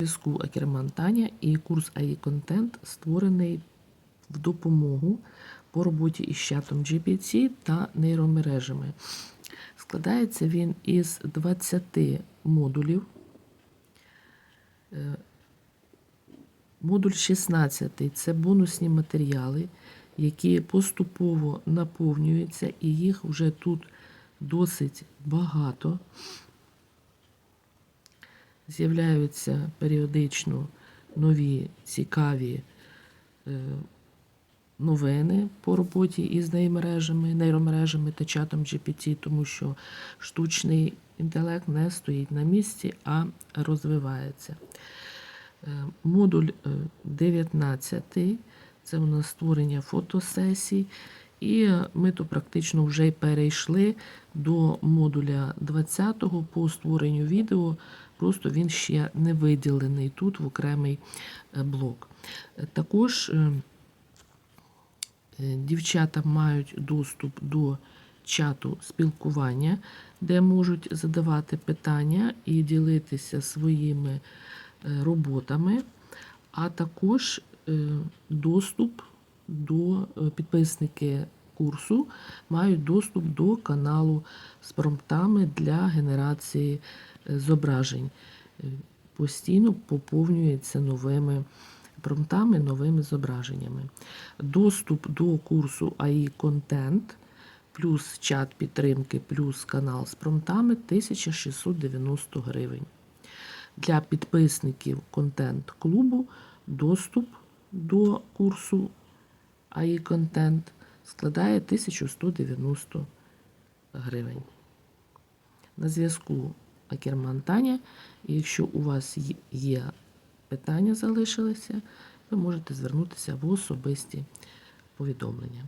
зв'язку Акерман Таня і курс AI Content створений в допомогу по роботі із чатом GPT та нейромережами. Складається він із 20 модулів. Е, Модуль 16 це бонусні матеріали, які поступово наповнюються, і їх вже тут досить багато. З'являються періодично нові цікаві е, новини по роботі із нейромережами, нейромережами та чатом GPT, тому що штучний інтелект не стоїть на місці, а розвивається. Е, Модуль е, 19 це у нас створення фотосесій. І ми то практично вже перейшли до модуля 20 по створенню відео. Просто він ще не виділений тут в окремий е, блок. Також е, е, дівчата мають доступ до чату спілкування, де можуть задавати питання і ділитися своїми роботами, а також доступ до е, підписники курсу мають доступ до каналу з промптами для генерації е, зображень. Е, Постійно поповнюється новими промптами, новими зображеннями. Доступ до курсу AI Content плюс чат підтримки, плюс канал з промптами 1690 гривень. Для підписників контент-клубу доступ до курсу AI контент складає 1190 гривень. На зв'язку Акерман Таня. І якщо у вас є питання залишилися, ви можете звернутися в особисті повідомлення.